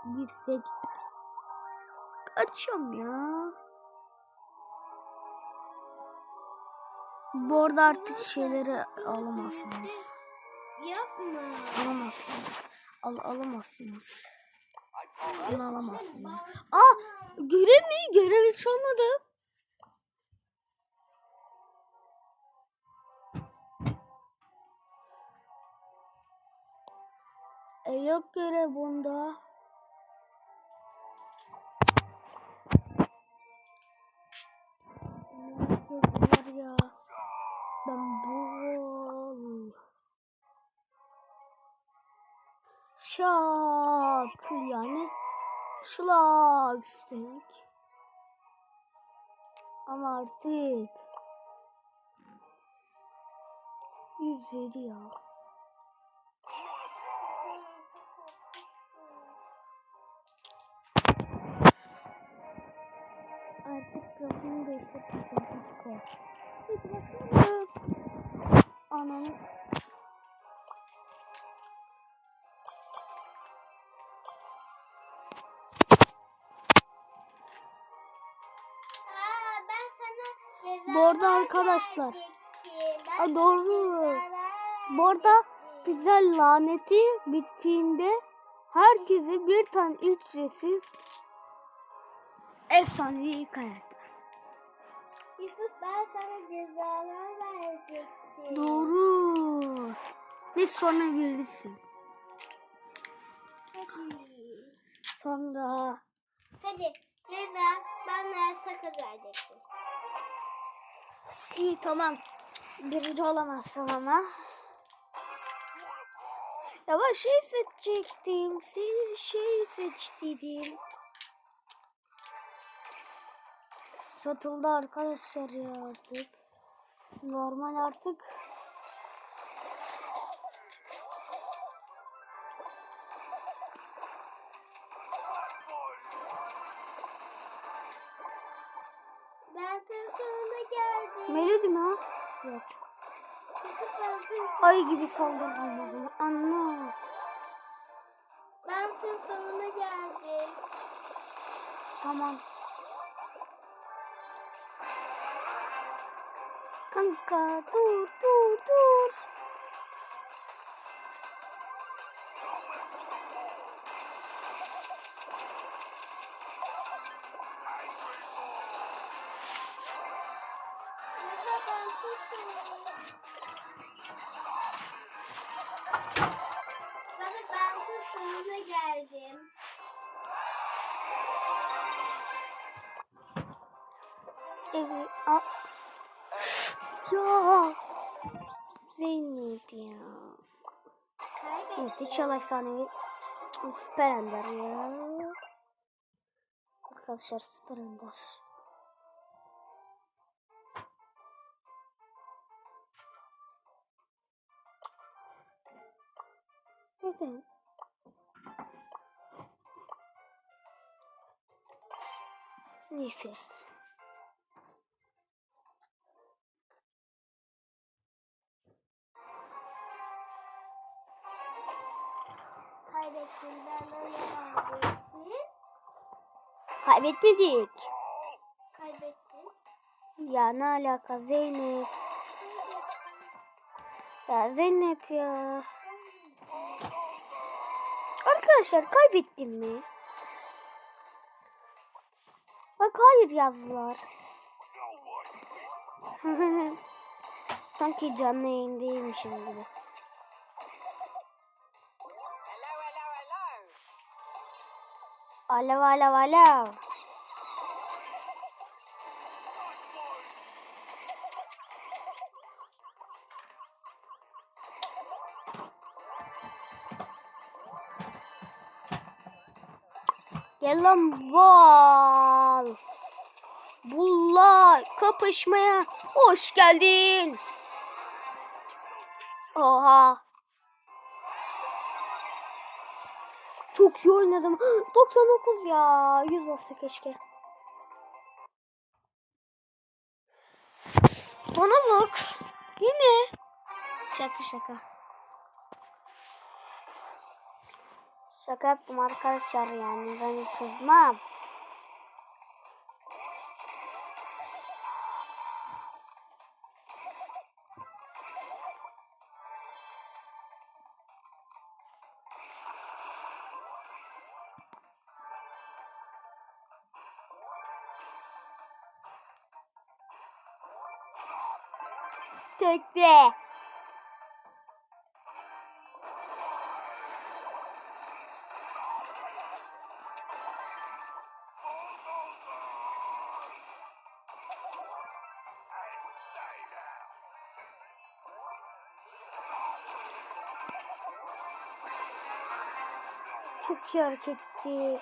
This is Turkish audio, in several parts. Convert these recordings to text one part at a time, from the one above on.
nasıl girsek? Kaçıyorum ya. Bu arada artık şeyleri alamazsınız. Yapma. Alamazsınız. Al alamazsınız. Bunu alamazsınız. Aa görev mi? Görev hiç olmadı. E yok görev bunda. Var ya. Şak yani şlak demek. Ama artık yüzleri ya. Artık profilini değiştireceğim. Bakalım. Ananı Bu arada arkadaşlar, sana doğru. Bu arada güzel laneti bittiğinde herkese bir tane ücretsiz efsanevi karakter. Yusuf ben sana cezalar verecektim. Doğru. Ne sonra verirsin. Hadi. Sonra Hadi ceza ben de sakız verecektim. iyi tamam. Birinci olamazsın ama. Ya ben şey seçecektim. Şey, şey seçtiydim. Satıldı arkadaşlar ya artık. Normal artık. Ben sonuna geldim. Melodi mi ha? Yok. Ay gibi saldırdım o zaman. Anla. ben sonuna geldim. Tamam. Kanka dur dur dur. Sonuna geldim. Evet. Ya. Zeynep ya. Neyse çal efsanevi. Süper Ender ya. Arkadaşlar Süper Ender. Neden? Neyse. Kaybettim ben öyle neredesin? Kaybetmedik. Kaybettim. Ya ne alaka Zeynep? Ya Zeynep ya. Arkadaşlar kaybettim mi? Bak hayır yazdılar. Sanki canlı yayındaymışım gibi. Alev alev alev. Gel lan bal. Bulla kapışmaya hoş geldin. Oha. Çok iyi oynadım. 99 ya. 100 olsa keşke. Bana bak. Değil mi? Şaka şaka. Şaka yaptım arkadaşlar yani ben kızmam. töktü. Çok iyi hareket etti.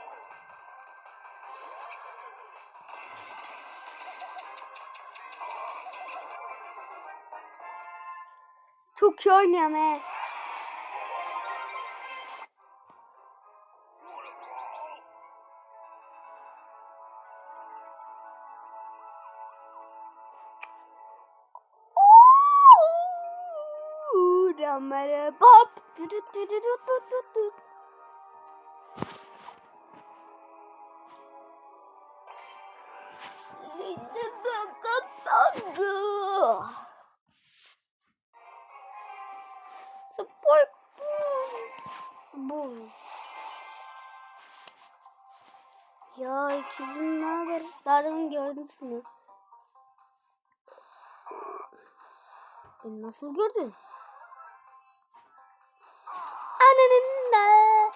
Çok iyi oynuyorum he. Merhaba. Bop. Duduk Ya ikizim ne haber? Daha demin gördünüz mü? Beni nasıl gördün? Ananın da.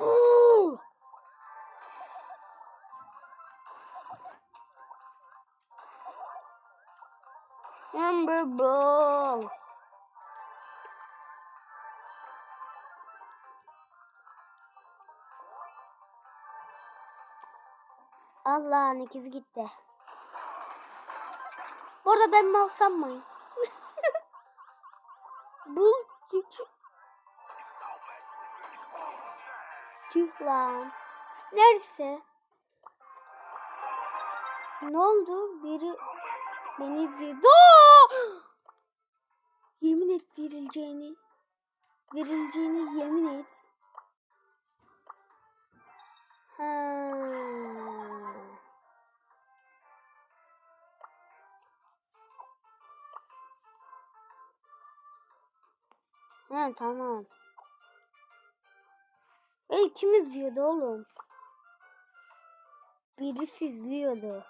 Oo! Amber Ball. Allah'ın ikizi gitti. Bu arada ben mal sanmayın. Bul küçük. Tüh lan. Neresi? Ne oldu? Biri beni. Aa! Yemin et verileceğini. Verileceğini yemin et. Ha. He tamam. E kim izliyordu oğlum? Birisi izliyordu.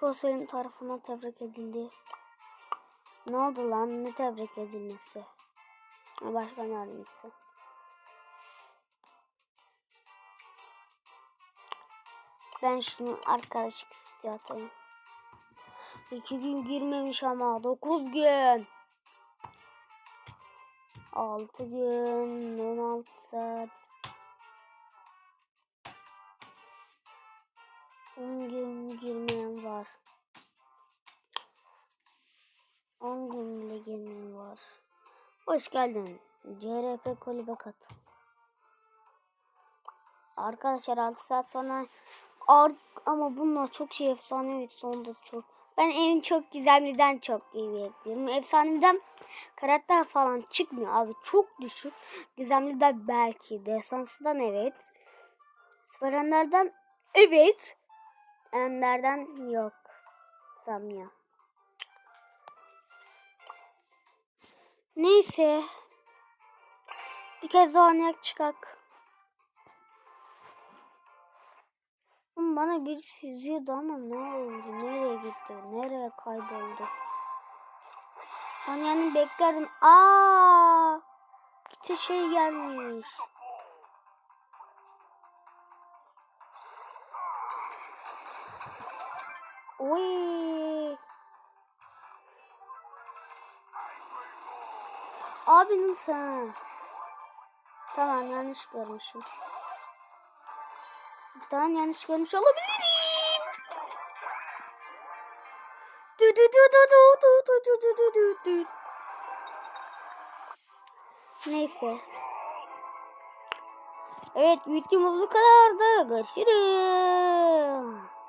Konserin tarafından tebrik edildi. Ne oldu lan? Ne tebrik edilmesi? Başkan yardımcısı. Ben şunu arkadaşlık istiyorum. İki gün girmemiş ama dokuz gün. Altı gün, on altı saat. On gün girmeyen var. On gün bile girmeyen var. Hoş geldin. CRP kulübe katıl. Arkadaşlar 6 saat sonra Ar ama bunlar çok şey efsanevi sonunda çok. Ben en çok gizemliden çok iyi bekliyorum. Efsaneden karakter falan çıkmıyor abi. Çok düşük. Gizemliden belki. Desansıdan evet. Süperenlerden evet. Enderden yok. Zamya. Neyse. Bir kez daha oynayak çıkak. Bana birisi izliyordu ama ne oldu? Nereye gitti? Nereye kayboldu? Ben yani beklerdim. Aa! İşte şey gelmiş. Oy! Abinin sen. Tamam yanlış görmüşüm. Bir tane yanlış görmüş olabilirim. Du du du du du du du du du du du du. Neyse. Evet videomuz bu kadardı. Görüşürüz.